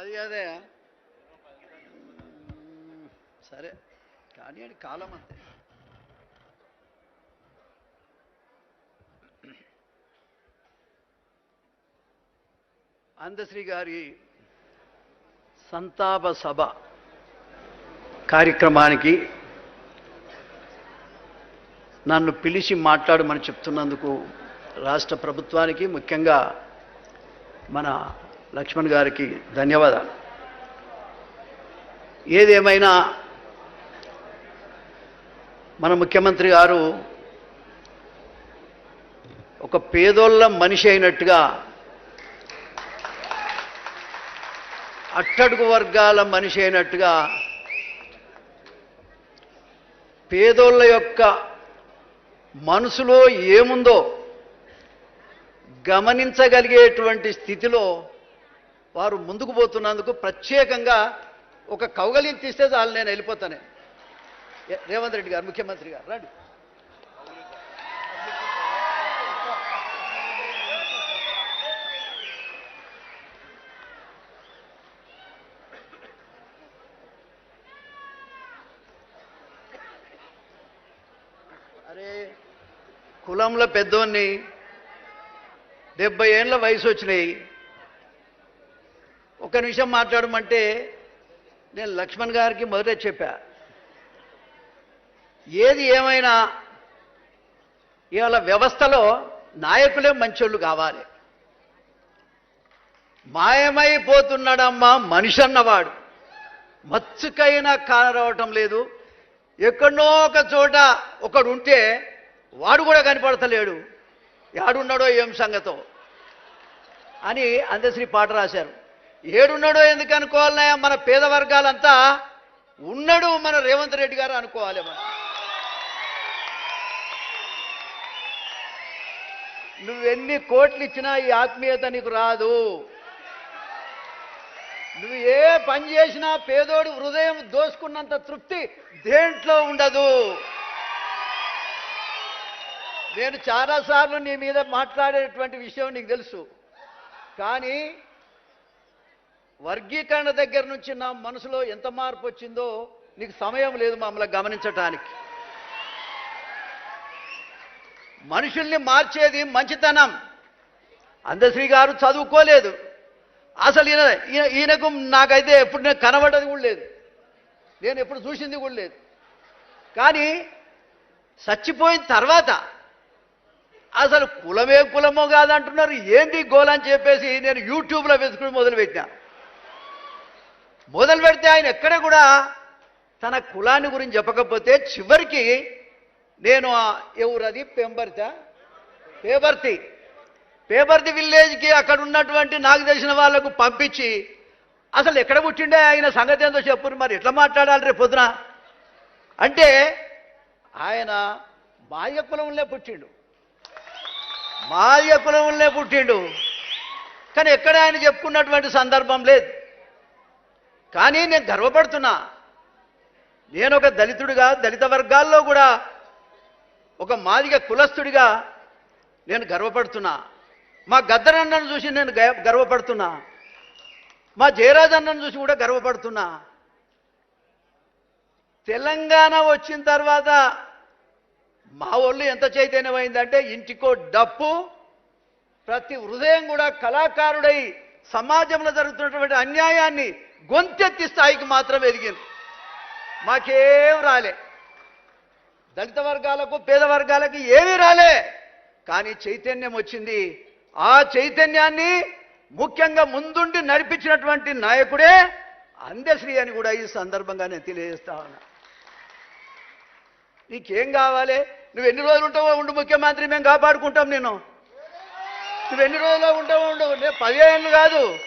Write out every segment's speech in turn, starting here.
అది అదే సరే. కానీ అది కాలం అంతే. అందశ్రీ గారి సంతాప సభ కార్యక్రమానికి నన్ను పిలిచి మాట్లాడమని చెప్తున్నందుకు రాష్ట్ర ప్రభుత్వానికి ముఖ్యంగా మన లక్ష్మణ్ గారికి ధన్యవాదాలు. ఏదేమైనా మన ముఖ్యమంత్రి గారు ఒక పేదోళ్ళ మనిషి అయినట్టుగా అట్టడుగు వర్గాల మనిషి అయినట్టుగా పేదోళ్ళ యొక్క మనసులో ఏముందో గమనించగలిగేటువంటి స్థితిలో వారు ముందుకు పోతున్నందుకు ప్రత్యేకంగా ఒక కౌగలిని తీస్తే చాలు నేను వెళ్ళిపోతానే. రేవంత్ రెడ్డి గారు ముఖ్యమంత్రి గారు రండి. అరే కులంలో పెద్దోన్ని డెబ్బై ఏళ్ళ వయసు వచ్చినాయి. ఒక నిమిషం మాట్లాడమంటే నేను లక్ష్మణ్ గారికి మొదట చెప్పా. ఏది ఏమైనా ఇవాళ వ్యవస్థలో నాయకులే మంచోళ్ళు కావాలి. మాయమైపోతున్నాడమ్మా మనిషి అన్నవాడు. మచ్చుకైనా కారవటం లేదు. ఎక్కడో ఒక చోట ఒకడు ఉంటే వాడు కూడా కనపడతలేడు. యాడున్నాడో ఏం సంగతో అని అందశ్రీ పాట రాశారు. ఏడున్నాడో ఎందుకు అనుకోవాలన్నాయా మన పేద వర్గాలంతా ఉన్నాడు మన రేవంత్ రెడ్డి గారు అనుకోవాలి మనం. నువ్వెన్ని కోట్లు ఇచ్చినా ఈ ఆత్మీయత నీకు రాదు. నువ్వు ఏ పని చేసినా పేదోడు హృదయం దోసుకున్నంత తృప్తి దేంట్లో ఉండదు. నేను చాలాసార్లు నీ మీద మాట్లాడేటువంటి విషయం నీకు తెలుసు. కానీ వర్గీకరణ దగ్గర నుంచి నా మనసులో ఎంత మార్పు వచ్చిందో నీకు సమయం లేదు మమ్మల్ని గమనించటానికి. మనుషుల్ని మార్చేది మంచితనం. అందశ్రీ గారు చదువుకోలేదు. అసలు ఈయన ఈయనకు నాకైతే ఎప్పుడు నేను కనబడ్డది కూడా లేదు. నేను ఎప్పుడు చూసింది కూడా లేదు. కానీ చచ్చిపోయిన తర్వాత అసలు కులమే కులమో కాదంటున్నారు. ఏంటి గోలని అని చెప్పేసి నేను యూట్యూబ్లో వెతుకుని మొదలుపెట్టాను. మొదలు పెడితే ఆయన ఎక్కడ కూడా తన కులాన్ని గురించి చెప్పకపోతే చివరికి నేను ఆ ఎవరది పెంబర్త? పేబర్తి. పేపర్ది విలేజ్కి అక్కడ ఉన్నటువంటి నాకు తెలిసిన వాళ్ళకు పంపించి అసలు ఎక్కడ పుట్టిండే ఆయన సంగతి ఏందో చెప్పు మరి ఎట్లా మాట్లాడాలి రేపు పొద్దున? అంటే ఆయన మాయ కులంలో పుట్టిండు. మాయ కులంలో పుట్టిండు. కానీ ఎక్కడ ఆయన చెప్పుకున్నటువంటి సందర్భం లేదు. కానీ నేను గర్వపడుతున్నా. నేను ఒక దళితుడిగా దళిత వర్గాల్లో కూడా ఒక మాదిగ కులస్తుడిగా నేను గర్వపడుతున్నా. మా గద్దరన్నను చూసి నేను గ- గర్వపడుతున్నా. మా జయరాజ్ అన్నను చూసి కూడా గర్వపడుతున్నా. తెలంగాణ వచ్చిన తర్వాత మా వాళ్ళు ఎంత చైతన్యమైందంటే ఇంటికో డప్పు ప్రతి హృదయం కూడా కళాకారుడై సమాజంలో జరుగుతున్నటువంటి అన్యాయాన్ని గొంతెత్తి స్థాయికి మాత్రం ఎదిగింది. మాకేం రాలే. దళిత వర్గాలకు పేద వర్గాలకు ఏమీ రాలే. కానీ చైతన్యం వచ్చింది. ఆ చైతన్యాన్ని ముఖ్యంగా ముందుండి నడిపించినటువంటి నాయకుడే అందశ్రీ అని కూడా ఈ సందర్భంగా నేను తెలియజేస్తా ఉన్నా. నీకేం కావాలి? నువ్వు ఎన్ని రోజులు ఉంటావో ఉండు ముఖ్యమంత్రి మేము కాపాడుకుంటాం నేను నువ్వు ఎన్ని రోజుల్లో ఉంటావో ఉండు. నేను పదిహేను కాదు.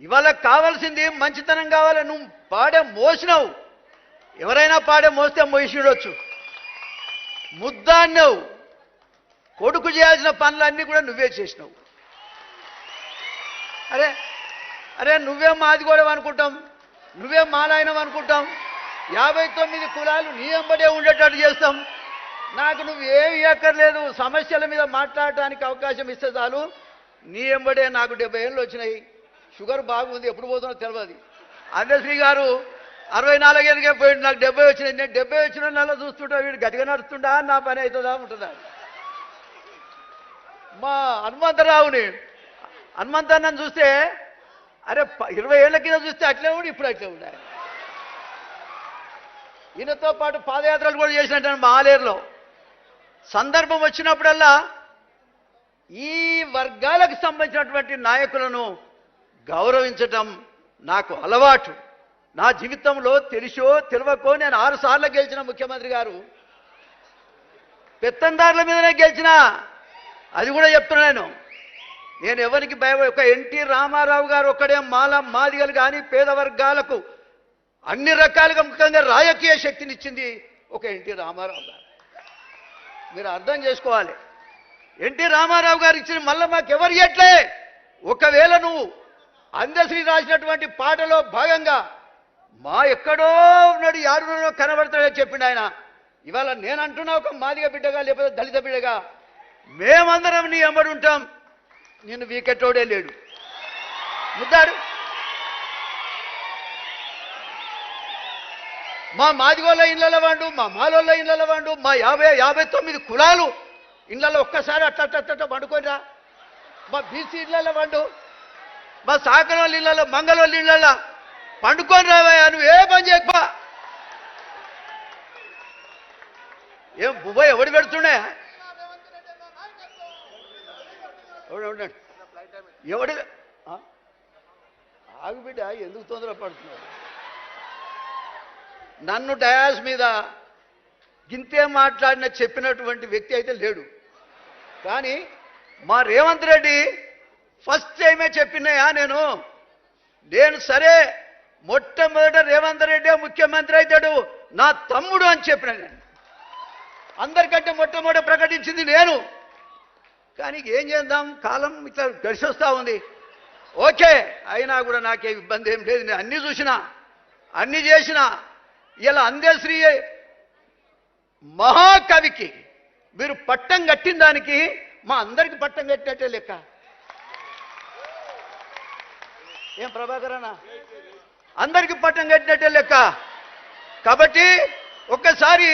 ఇవాళ కావాల్సింది మంచితనం కావాలి నువ్వు పాడే మోసినావు. ఎవరైనా పాడే మోస్తే మోసిడొచ్చు ముద్దాన్నావు. కొడుకు చేయాల్సిన పనులన్నీ కూడా నువ్వే చేసినావు. అరే అరే నువ్వే మాది కూడా అనుకుంటాం. నువ్వే మాలాయనం అనుకుంటాం. యాభై తొమ్మిది కులాలు నీ ఎంబడే ఉండేటట్టు చేస్తాం. నాకు నువ్వు ఏమి ఎక్కర్లేదు సమస్యల మీద మాట్లాడటానికి అవకాశం ఇస్తే చాలు. నీ ఎంబడే నాకు డెబ్బై ఏళ్ళు వచ్చినాయి. షుగర్ బాగుంది ఎప్పుడు పోతుందో తెలియదు అందశ్రీ గారు అరవై నాలుగేళ్ళకే పోయింది నాకు డెబ్బై వచ్చినాయి. నేను డెబ్బై వచ్చిన నెల చూస్తుంటా వీడు గట్టిగా నడుస్తుండా నా పని అవుతుందా ఉంటుందా? మా హనుమంతరావుని హనుమంతన్నని చూస్తే అరే ఇరవై ఏళ్ళ కింద చూస్తే అట్లే ఉండి ఇప్పుడు అట్లే ఉండే ఈయనతో పాటు పాదయాత్రలు కూడా చేసినట్టు మా ఆలేరులో సందర్భం వచ్చినప్పుడల్లా ఈ వర్గాలకు సంబంధించినటువంటి నాయకులను గౌరవించటం నాకు అలవాటు. నా జీవితంలో తెలిసో తెలియకో నేను ఆరు సార్లు గెలిచిన ముఖ్యమంత్రి గారు. పెత్తందారుల మీదనే గెలిచిన అది కూడా చెప్తున్నాను నేను. ఎవరికి భయ ఒక ఎన్టీ రామారావు గారు ఒక్కడే మాల మాదిగలు కానీ పేద వర్గాలకు అన్ని రకాలుగా ముఖ్యంగా రాజకీయ శక్తినిచ్చింది ఒక ఎన్టీ రామారావు గారు. మీరు అర్థం చేసుకోవాలి. ఎన్టీ రామారావు గారు ఇచ్చిన మళ్ళీ మాకు ఎవరు ఇయ్యట్లే? ఒకవేళ నువ్వు అందశ్రీ రాసినటువంటి పాటలో భాగంగా మా ఎక్కడో ఉన్నాడు యారు కనబడతాడని చెప్పిండు ఆయన. ఇవాళ నేను అంటున్నా ఒక మాదిగ బిడ్డగా లేకపోతే దళిత బిడ్డగా మేమందరం నీ అమ్మడు ఉంటాం. నిన్ను వీకెట్టోడే లేడు. ముద్దాడు. మా మాదిగోళ్ళ ఇళ్ళల వాడు మా మాలోళ్ళ ఇళ్ళల వాడు మా యాభై యాభై తొమ్మిది కులాలు ఇళ్ళలో ఒక్కసారి అట్ట అట్ట అట్ట పండుకోనిరా మా బీసీ ఇళ్ళల వండు. మా సాకరోళ్ళ ఇళ్ళలో మంగళోళ్ళ ఇళ్ళలో పండుకొని రావయ్యా నువ్వు ఏ పని చేయకపో ఏం బుబ్బ ఎవడు పెడుతుండే? ఎవడు ఆగుబిడ్డ ఎందుకు తొందర పడుతున్నాడు నన్ను డయాస్ మీద గింతే మాట్లాడిన చెప్పినటువంటి వ్యక్తి అయితే లేడు. కానీ మా రేవంత్ రెడ్డి ఫస్ట్ టైమే చెప్పినాయా నేను? నేను సరే మొట్టమొదట రేవంత్ రెడ్డి ముఖ్యమంత్రి అవుతాడు నా తమ్ముడు అని చెప్పిన నేను. అందరికంటే మొట్టమొదట ప్రకటించింది నేను. కానీ ఏం చేద్దాం? కాలం ఇట్లా గడిచి వస్తూ ఉంది. ఓకే అయినా కూడా నాకే ఇబ్బంది ఏం లేదు. నేను అన్నీ చూసిన అన్నీ చేసిన ఇలా అందేశ్రీ మహాకవికి మీరు పట్టం కట్టిన దానికి మా అందరికి పట్టం కట్టినట్టే లెక్క. ఏం ప్రభాకర్ అన్న? అందరికి పట్టం కట్టినట్టే లెక్క. కాబట్టి ఒక్కసారి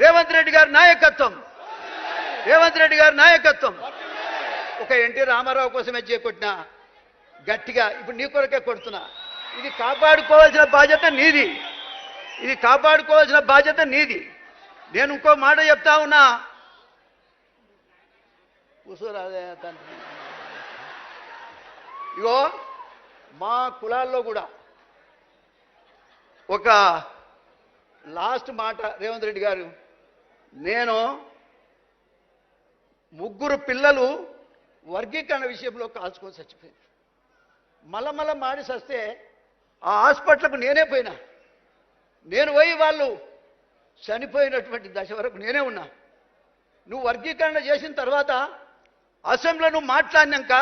రేవంత్ రెడ్డి గారి నాయకత్వం. రేవంత్ రెడ్డి గారి నాయకత్వం. ఒక ఎన్టీ రామారావు కోసమే చేకొట్టిన గట్టిగా ఇప్పుడు నీ కొరకే కొడుతున్నా. ఇది కాపాడుకోవాల్సిన బాధ్యత నీది. ఇది కాపాడుకోవాల్సిన బాధ్యత నీది. నేను ఇంకో మాట చెప్తా ఉన్నా. ఉసురాదే తండ్రి ఇగో మా కులాల్లో కూడా. ఒక లాస్ట్ మాట రేవంత్ రెడ్డి గారు నేను ముగ్గురు పిల్లలు వర్గీకరణ విషయంలో కాల్చుకొని చచ్చిపోయింది మలమల మాడి చస్తే ఆ హాస్పిటల్కు నేనే పోయినా. నేను పోయి వాళ్ళు చనిపోయినటువంటి దశ వరకు నేనే ఉన్నా. నువ్వు వర్గీకరణ చేసిన తర్వాత అసెంబ్లీలో నువ్వు మాట్లాడినాక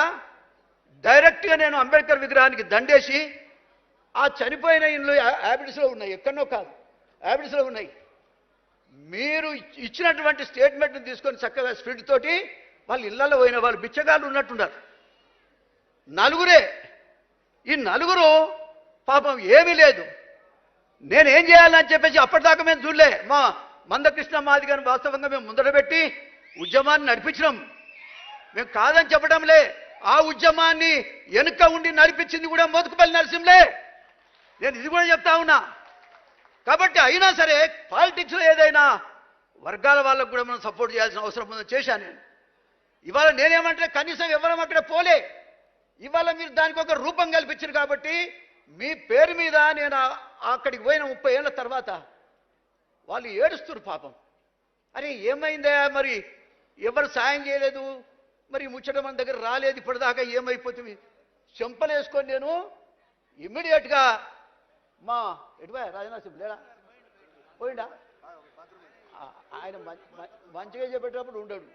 డైరెక్ట్గా నేను అంబేద్కర్ విగ్రహానికి దండేసి ఆ చనిపోయిన ఇండ్లు హ్యాబిట్స్లో ఉన్నాయి ఎక్కడో కాదు. హ్యాబిట్స్లో ఉన్నాయి. మీరు ఇచ్చినటువంటి స్టేట్మెంట్ని తీసుకొని చక్కగా స్పీడ్ తోటి వాళ్ళు ఇళ్ళలో పోయిన వాళ్ళు బిచ్చగాళ్ళు ఉన్నట్టున్నారు. నలుగురే. ఈ నలుగురు పాపం ఏమీ లేదు. నేనేం చేయాలని చెప్పేసి అప్పటిదాకా మేము చూడలే. మా మందకృష్ణ మాదిగాని వాస్తవంగా మేము ముందరపెట్టి ఉద్యమాన్ని నడిపించినాం. మేము కాదని చెప్పడంలే. ఆ ఉద్యమాన్ని వెనుక ఉండి నడిపించింది కూడా మోతుకుపల్లి నరసింహలే. నేను ఇది కూడా చెప్తా ఉన్నా. కాబట్టి అయినా సరే పాలిటిక్స్లో ఏదైనా వర్గాల వాళ్ళకు కూడా మనం సపోర్ట్ చేయాల్సిన అవసరం ఉందని చేశాను నేను. ఇవాళ నేనేమంటే కనీసం ఎవరం అక్కడ పోలే. ఇవాళ మీరు దానికి ఒక రూపం కల్పించారు కాబట్టి మీ పేరు మీద నేను అక్కడికి పోయిన ముప్పై ఏళ్ళ తర్వాత వాళ్ళు ఏడుస్తున్నారు పాపం. అరే ఏమైందా మరి? ఎవరు సాయం చేయలేదు? మరి ముచ్చట మన దగ్గర రాలేదు ఇప్పటిదాకా ఏమైపోతుంది? చెంపలేసుకొని నేను ఇమ్మీడియట్గా మా ఎటువా రాజనాథ్ లేడా? పోయిండా? ఆయన మంచిగా చెప్పేటప్పుడు ఉండడు.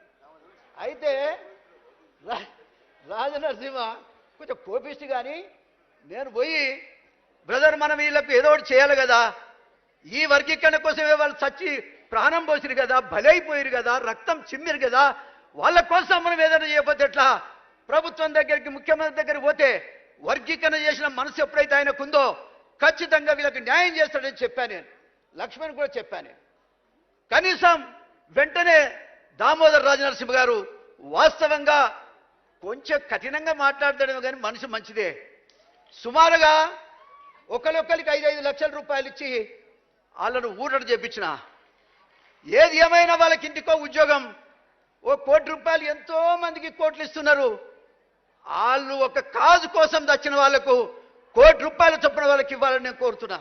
అయితే రాజనరసింహ కొంచెం కోపిస్ట్ కానీ నేను పోయి బ్రదర్ మనం వీళ్ళకు ఏదో ఒకటి చేయాలి కదా. ఈ వర్గీకరణ కోసమే వాళ్ళు చచ్చి ప్రాణం పోసిరు కదా బలైపోయారు కదా రక్తం చిమ్మిరు కదా వాళ్ళ కోసం మనం ఏదైనా చేయకపోతే ఎట్లా? ప్రభుత్వం దగ్గరికి ముఖ్యమంత్రి దగ్గరికి పోతే వర్గీకరణ చేసిన మనసు ఎప్పుడైతే ఆయనకుందో ఖచ్చితంగా వీళ్ళకి న్యాయం చేస్తాడని చెప్పాను నేను. లక్ష్మణ్ కూడా చెప్పాను నేను. కనీసం వెంటనే దామోదర్ రాజనరసింహ గారు వాస్తవంగా కొంచెం కఠినంగా మాట్లాడతాడేమో కానీ మనిషి మంచిదే. సుమారుగా ఒకరొకరికి ఐదు ఐదు లక్షల రూపాయలు ఇచ్చి వాళ్ళను ఊరట చేపించిన. ఏది ఏమైనా వాళ్ళకి ఇంటికో ఉద్యోగం ఓ కోటి రూపాయలు ఎంతో మందికి కోట్లు ఇస్తున్నారు. వాళ్ళు ఒక కాజు కోసం దచ్చిన వాళ్ళకు కోటి రూపాయలు చొప్పున వాళ్ళకి ఇవ్వాలని నేను కోరుతున్నా.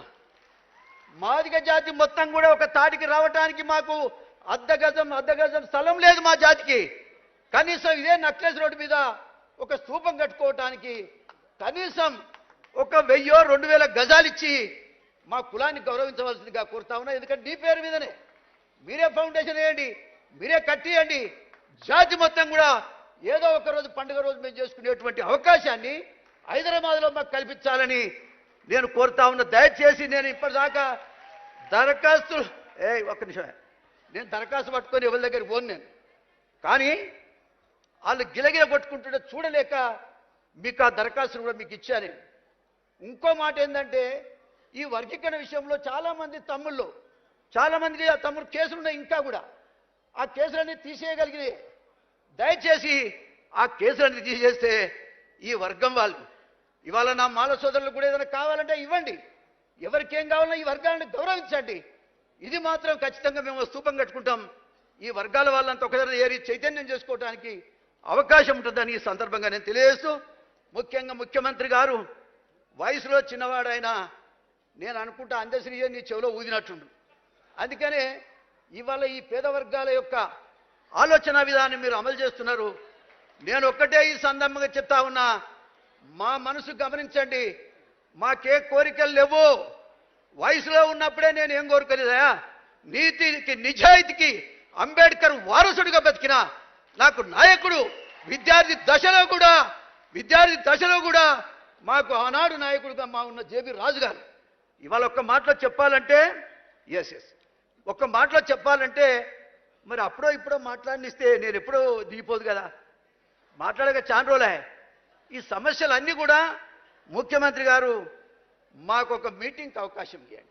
మాదిగ జాతి మొత్తం కూడా ఒక తాటికి రావటానికి మాకు అర్ధ గజం అర్ధ గజం స్థలం లేదు మా జాతికి. కనీసం ఇదే నక్లెస్ రోడ్డు మీద ఒక స్థూపం కట్టుకోవటానికి కనీసం ఒక వెయ్యో రెండు వేల గజాలు ఇచ్చి మా కులాన్ని గౌరవించవలసిందిగా కోరుతా ఉన్నా. ఎందుకంటే నీ పేరు మీదనే. మీరే ఫౌండేషన్ వేయండి. మీరే కట్టియండి జాతి మొత్తం కూడా ఏదో ఒక రోజు పండుగ రోజు మేము చేసుకునేటువంటి అవకాశాన్ని హైదరాబాద్లో మాకు కల్పించాలని నేను కోరుతా ఉన్న. దయచేసి నేను ఇప్పటిదాకా దరఖాస్తు ఏ ఒక్క నిమిషమే. నేను దరఖాస్తు పట్టుకొని ఎవరి దగ్గరికి పోను నేను. కానీ వాళ్ళు గిలగిల కొట్టుకుంటుంటే చూడలేక మీకు ఆ దరఖాస్తును కూడా మీకు ఇచ్చాను. నేను. ఇంకో మాట ఏంటంటే ఈ వర్గీకరణ విషయంలో చాలామంది తమ్ముళ్ళు చాలామంది ఆ తమ్ముడు కేసులు ఉన్నాయి ఇంకా కూడా. ఆ కేసులన్నీ తీసేయగలిగినాయి దయచేసి ఆ కేసులన్నీ తీసేస్తే ఈ వర్గం వాళ్ళు ఇవాళ నా మాల సోదరులు కూడా ఏదైనా కావాలంటే ఇవ్వండి. ఎవరికేం కావాలన్నా ఈ వర్గాలను గౌరవించండి. ఇది మాత్రం ఖచ్చితంగా మేము స్తూపం కట్టుకుంటాం. ఈ వర్గాల వాళ్ళంతా ఒక దగ్గర ఏరి చైతన్యం చేసుకోవడానికి అవకాశం ఉంటుందని ఈ సందర్భంగా నేను తెలియజేస్తూ ముఖ్యంగా ముఖ్యమంత్రి గారు వయసులో చిన్నవాడైనా నేను అనుకుంటా అందశ్రీ నీ చెవిలో ఊదినట్టుండు. అందుకనే ఇవాళ ఈ పేద వర్గాల యొక్క ఆలోచన విధానం మీరు అమలు చేస్తున్నారు. నేను ఒక్కటే ఈ సందర్భంగా చెప్తా ఉన్నా మా మనసు గమనించండి మాకే కోరికలు లేవు. వయసులో ఉన్నప్పుడే నేను ఏం కోరుకోలేదా? నీతికి నిజాయితీకి అంబేద్కర్ వారసుడిగా బతికిన నాకు నాయకుడు విద్యార్థి దశలో కూడా విద్యార్థి దశలో కూడా మాకు ఆనాడు నాయకుడుగా మా ఉన్న జేబీ రాజు గారు ఇవాళ ఒక్క మాటలో చెప్పాలంటే ఎస్ ఎస్ ఒక్క మాటలో చెప్పాలంటే మరి అప్పుడో ఇప్పుడో మాట్లాడినిస్తే నేను ఎప్పుడో దిగిపోదు కదా. మాట్లాడక చాలా రోజులే. ఈ సమస్యలన్నీ కూడా ముఖ్యమంత్రి గారు మాకు ఒక మీటింగ్కి అవకాశం ఇవ్వండి.